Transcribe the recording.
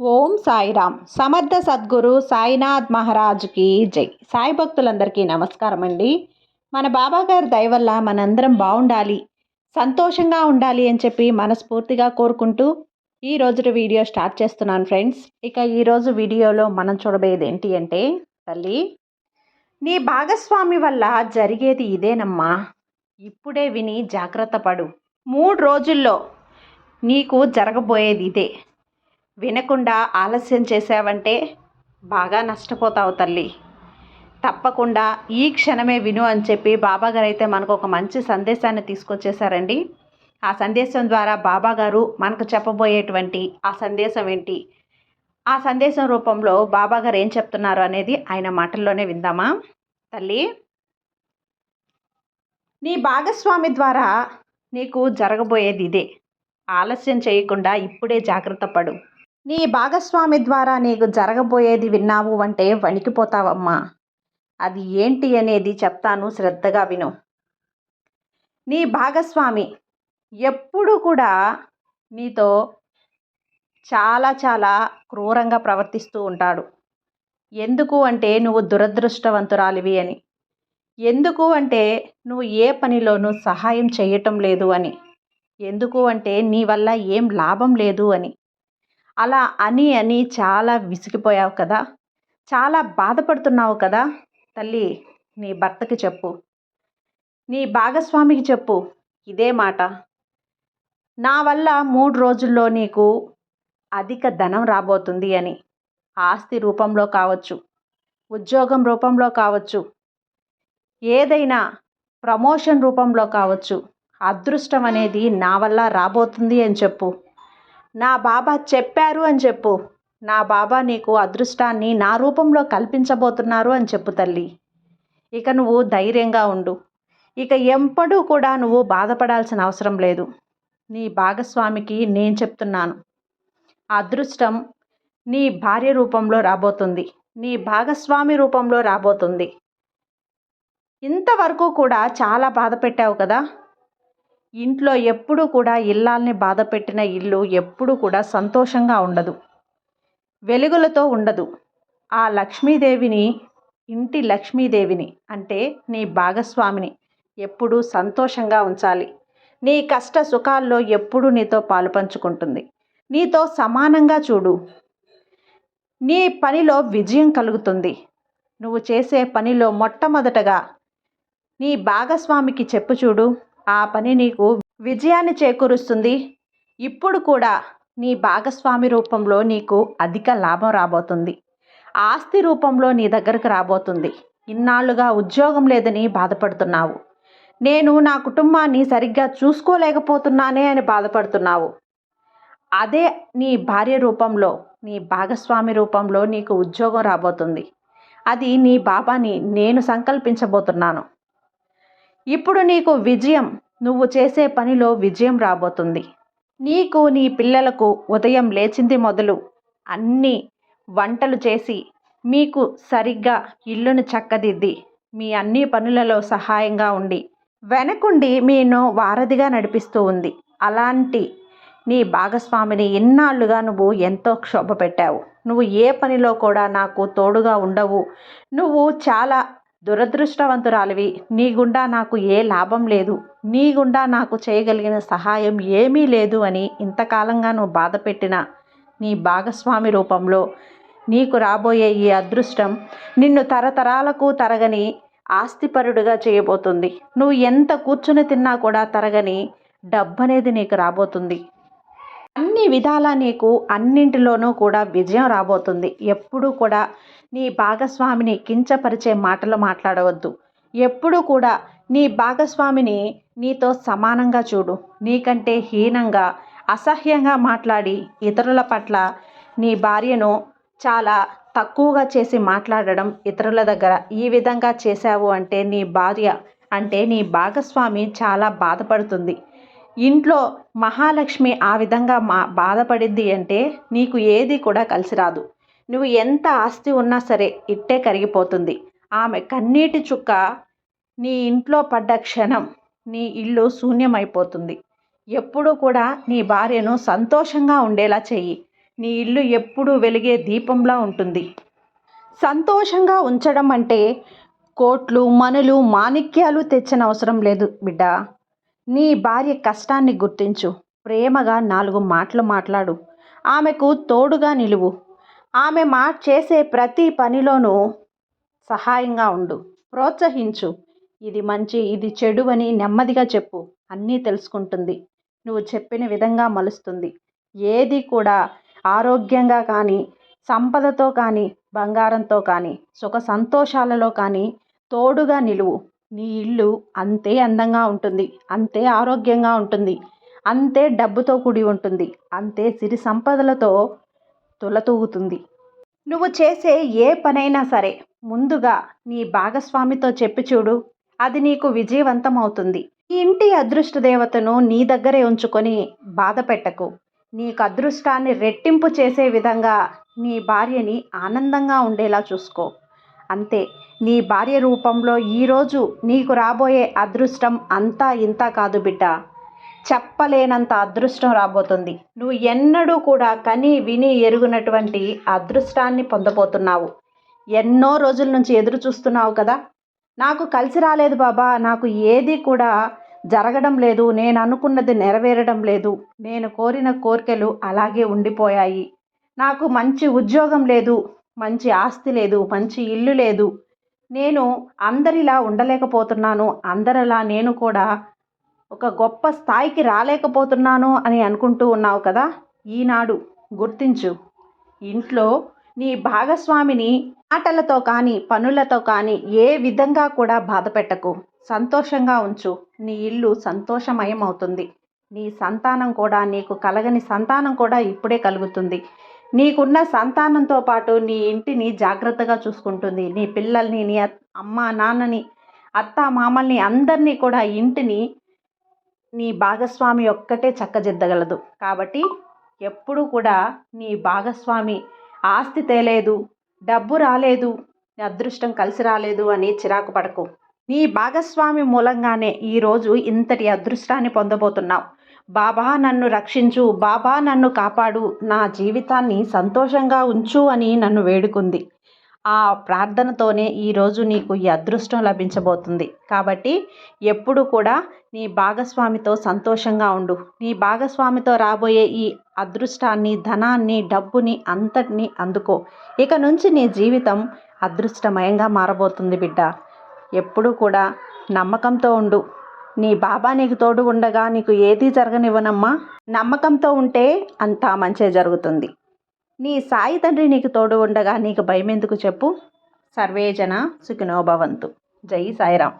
ఓం సాయిరామ్. సమర్థ సద్గురు సాయినాథ్ మహారాజుకి జై. సాయి భక్తులందరికీ నమస్కారం అండి. మన బాబాగారి దయ వల్ల మనందరం బాగుండాలి సంతోషంగా ఉండాలి అని చెప్పి మనస్ఫూర్తిగా కోరుకుంటూ ఈ రోజు వీడియో స్టార్ట్ చేస్తున్నాను ఫ్రెండ్స్. ఇక ఈరోజు వీడియోలో మనం చూడబోయేది ఏంటి అంటే తల్లి నీ భాగస్వామి వల్ల జరిగేది ఇదేనమ్మా. ఇప్పుడే విని జాగ్రత్త పడు. మూడు రోజుల్లో నీకు జరగబోయేది ఇదే. వినకుండా ఆలస్యం చేసావంటే బాగా నష్టపోతావు తల్లి. తప్పకుండా ఈ క్షణమే విను అని చెప్పి బాబాగారు అయితే మనకు ఒక మంచి సందేశాన్ని తీసుకొచ్చేసారండి ఆ సందేశం ద్వారా బాబాగారు మనకు చెప్పబోయేటువంటి ఆ సందేశం ఏంటి? ఆ సందేశం రూపంలో బాబాగారు ఏం చెప్తున్నారు అనేది ఆయన మాటల్లోనే విందామా? తల్లి నీ భాగస్వామి ద్వారా నీకు జరగబోయేది ఇదే. ఆలస్యం చేయకుండా ఇప్పుడే జాగ్రత్త పడు. నీ భాగస్వామి ద్వారా నీకు జరగబోయేది విన్నావు అంటే వణికిపోతావమ్మా. అది ఏంటి అనేది చెప్తాను శ్రద్ధగా విను. నీ భాగస్వామి ఎప్పుడు కూడా నీతో చాలా చాలా క్రూరంగా ప్రవర్తిస్తూ ఉంటాడు. ఎందుకు అంటే నువ్వు దురదృష్టవంతురాలివి అని. ఎందుకు అంటే నువ్వు ఏ పనిలోనూ సహాయం చేయటం లేదు అని. ఎందుకు అంటే నీ వల్ల ఏం లాభం లేదు అని. అలా అని అని చాలా విసిగిపోయావు కదా. చాలా బాధపడుతున్నావు కదా. తల్లి నీ భర్తకి చెప్పు. నీ భాగస్వామికి చెప్పు. ఇదే మాట. నా వల్ల మూడు రోజుల్లో నీకు అధిక ధనం రాబోతుంది అని. ఆస్తి రూపంలో కావచ్చు. ఉద్యోగం రూపంలో కావచ్చు. ఏదైనా ప్రమోషన్ రూపంలో కావచ్చు. అదృష్టం అనేది నా వల్ల రాబోతుంది అని చెప్పు. నా బాబా చెప్పారు అని చెప్పు. నా బాబా నీకు అదృష్టాన్ని నా రూపంలో కల్పించబోతున్నారు అని చెప్పు తల్లి. ఇక నువ్వు ధైర్యంగా ఉండు. ఇక ఎంపడూ కూడా నువ్వు బాధపడాల్సిన అవసరం లేదు. నీ భాగస్వామికి నేను చెప్తున్నాను. అదృష్టం నీ భార్య రూపంలో రాబోతుంది. నీ భాగస్వామి రూపంలో రాబోతుంది. ఇంతవరకు కూడా చాలా బాధ పెట్టావు కదా? ఇంట్లో ఎప్పుడూ కూడా ఇల్లాల్ని బాధ పెట్టిన ఇల్లు ఎప్పుడూ కూడా సంతోషంగా ఉండదు. వెలుగులతో ఉండదు. ఆ లక్ష్మీదేవిని ఇంటి లక్ష్మీదేవిని అంటే నీ భాగస్వామిని ఎప్పుడూ సంతోషంగా ఉంచాలి. నీ కష్ట సుఖాల్లో ఎప్పుడూ నీతో పాలు పంచుకుంటుంది. నీతో సమానంగా చూడు. నీ పనిలో విజయం కలుగుతుంది. నువ్వు చేసే పనిలో మొట్టమొదటగా నీ భాగస్వామికి చెప్పు చూడు. ఆ పని నీకు విజయాన్ని చేకూరుస్తుంది. ఇప్పుడు కూడా నీ భాగస్వామి రూపంలో నీకు అధిక లాభం రాబోతుంది. ఆస్తి రూపంలో నీ దగ్గరకు రాబోతుంది. ఇన్నాళ్ళుగా ఉద్యోగం లేదని బాధపడుతున్నావు. నేను నా కుటుంబాన్ని సరిగ్గా చూసుకోలేకపోతున్నానే అని బాధపడుతున్నావు. అదే నీ భార్య రూపంలో నీ భాగస్వామి రూపంలో నీకు ఉద్యోగం రాబోతుంది. అది నీ బాబాని నేను సంకల్పించబోతున్నాను. ఇప్పుడు నీకు విజయం. నువ్వు చేసే పనిలో విజయం రాబోతుంది. నీకు నీ పిల్లలకు ఉదయం లేచింది మొదలు. అన్ని వంటలు చేసి మీకు సరిగ్గా ఇల్లును చక్కదిద్ది. మీ అన్ని పనులలో సహాయంగా ఉండి. వెనకుండి మీను వారధిగా నడిపిస్తూ ఉంది. అలాంటి నీ భాగస్వామిని ఇన్నాళ్ళుగా నువ్వు ఎంతో క్షోభ పెట్టావు నువ్వు ఏ పనిలో కూడా నాకు తోడుగా ఉండవు. నువ్వు చాలా దురదృష్టవంతురాలివి. నీ గుండా నాకు ఏ లాభం లేదు. నీ గుండా నాకు చేయగలిగిన సహాయం ఏమీ లేదు అని ఇంతకాలంగా నువ్వు బాధ పెట్టిన నీ భాగస్వామి రూపంలో నీకు రాబోయే ఈ అదృష్టం నిన్ను తరతరాలకు తరగని ఆస్తిపరుడుగా చేయబోతుంది. నువ్వు ఎంత కూర్చుని తిన్నా కూడా తరగని డబ్బు అనేది నీకు రాబోతుంది. అన్ని విధాలా నీకు అన్నింటిలోనూ కూడా విజయం రాబోతుంది. ఎప్పుడూ కూడా నీ భాగస్వామిని కించపరిచే మాటలు మాట్లాడవద్దు. ఎప్పుడూ కూడా నీ భాగస్వామిని నీతో సమానంగా చూడు. నీకంటే హీనంగా అసహ్యంగా మాట్లాడి ఇతరుల పట్ల నీ భార్యను చాలా తక్కువగా చేసి మాట్లాడడం ఇతరుల దగ్గర ఈ విధంగా చేశావు అంటే నీ భార్య అంటే నీ భాగస్వామి చాలా బాధపడుతుంది. ఇంట్లో మహాలక్ష్మి ఆ విధంగా మా బాధపడింది అంటే నీకు ఏది కూడా కలిసి రాదు. నువ్వు ఎంత ఆస్తి ఉన్నా సరే ఇట్టే కరిగిపోతుంది. ఆమె కన్నీటి చుక్క నీ ఇంట్లో పడ్డ క్షణం నీ ఇల్లు శూన్యమైపోతుంది. ఎప్పుడూ కూడా నీ భార్యను సంతోషంగా ఉండేలా చెయ్యి. నీ ఇల్లు ఎప్పుడూ వెలిగే దీపంలా ఉంటుంది. సంతోషంగా ఉంచడం అంటే కోట్లు మనులు మాణిక్యాలు తెచ్చిన అవసరం లేదు బిడ్డ. నీ భార్య కష్టాన్ని గుర్తించు. ప్రేమగా నాలుగు మాటలు మాట్లాడు. ఆమెకు తోడుగా నిలువు. ఆమె మా చేసే ప్రతి పనిలోనూ సహాయంగా ఉండు. ప్రోత్సహించు. ఇది మంచి ఇది చెడు అని నెమ్మదిగా చెప్పు. అన్నీ తెలుసుకుంటుంది. నువ్వు చెప్పిన విధంగా మలుస్తుంది. ఏది కూడా ఆరోగ్యంగా కానీ సంపదతో కానీ బంగారంతో కానీ సుఖ సంతోషాలలో కానీ తోడుగా నిలువు. నీ ఇల్లు అంతే అందంగా ఉంటుంది. అంతే ఆరోగ్యంగా ఉంటుంది. అంతే డబ్బుతో కూడి ఉంటుంది. అంతే సిరి సంపదలతో తులతూగుతుంది. నువ్వు చేసే ఏ పనైనా సరే ముందుగా నీ భాగస్వామితో చెప్పి చూడు. అది నీకు విజయవంతం అవుతుంది ఈ ఇంటి అదృష్ట దేవతను నీ దగ్గరే ఉంచుకొని బాధ పెట్టకు. నీకు అదృష్టాన్ని రెట్టింపు చేసే విధంగా నీ భార్యని ఆనందంగా ఉండేలా చూసుకో. అంతే నీ భార్య రూపంలో ఈరోజు నీకు రాబోయే అదృష్టం అంతా ఇంత కాదు బిడ్డ. చెప్పలేనంత అదృష్టం రాబోతుంది. నువ్వు ఎన్నడూ కూడా కని విని ఎరుగునటువంటి అదృష్టాన్ని పొందబోతున్నావు. ఎన్నో రోజుల నుంచి ఎదురు చూస్తున్నావు కదా. నాకు కలిసి రాలేదు బాబా. నాకు ఏది కూడా జరగడం లేదు. నేను అనుకున్నది నెరవేరడం లేదు. నేను కోరిన కోరికలు అలాగే ఉండిపోయాయి. నాకు మంచి ఉద్యోగం లేదు. మంచి ఆస్తి లేదు. మంచి ఇల్లు లేదు. నేను అందరిలా ఉండలేకపోతున్నాను. అందరిలా నేను కూడా ఒక గొప్ప స్థాయికి రాలేకపోతున్నాను అని అనుకుంటూ ఉన్నావు కదా? ఈనాడు గుర్తించు. ఇంట్లో నీ భాగస్వామిని ఆటలతో కానీ పనులతో కానీ ఏ విధంగా కూడా బాధ పెట్టకు సంతోషంగా ఉంచు. నీ ఇల్లు సంతోషమయం అవుతుంది నీ సంతానం కూడా నీకు కలగని సంతానం కూడా ఇప్పుడే కలుగుతుంది. నీకున్న సంతానంతో పాటు నీ ఇంటిని జాగ్రత్తగా చూసుకుంటుంది. నీ పిల్లల్ని నీ అమ్మ నాన్నని అత్త మామల్ని అందరినీ కూడా ఇంటిని నీ భాగస్వామి ఒక్కటే చక్కదిద్దగలదు కాబట్టి ఎప్పుడు కూడా నీ భాగస్వామి ఆస్తి తేలేదు డబ్బు రాలేదు అదృష్టం కలిసి రాలేదు అని చిరాకు పడకు. నీ భాగస్వామి మూలంగానే ఈరోజు ఇంతటి అదృష్టాన్ని పొందబోతున్నావు. బాబా నన్ను రక్షించు బాబా నన్ను కాపాడు నా జీవితాన్ని సంతోషంగా ఉంచు అని నన్ను వేడుకుంది. ఆ ప్రార్థనతోనే ఈరోజు నీకు ఈ అదృష్టం లభించబోతుంది. కాబట్టి ఎప్పుడు కూడా నీ భాగస్వామితో సంతోషంగా ఉండు. నీ భాగస్వామితో రాబోయే ఈ అదృష్టాన్ని ధనాన్ని డబ్బుని అంతటిని అందుకో. ఇక నుంచి నీ జీవితం అదృష్టమయంగా మారబోతుంది బిడ్డ. ఎప్పుడు కూడా నమ్మకంతో ఉండు. నీ బాబా నీకు తోడు ఉండగా నీకు ఏది జరగనివ్వనమ్మా. నమ్మకంతో ఉంటే అంతా మంచే జరుగుతుంది. నీ సాయి తండ్రి నీకు తోడు ఉండగా నీకు భయం ఎందుకు చెప్పు? సర్వేజన సుఖినోభవంతు. జై సాయిరామ్.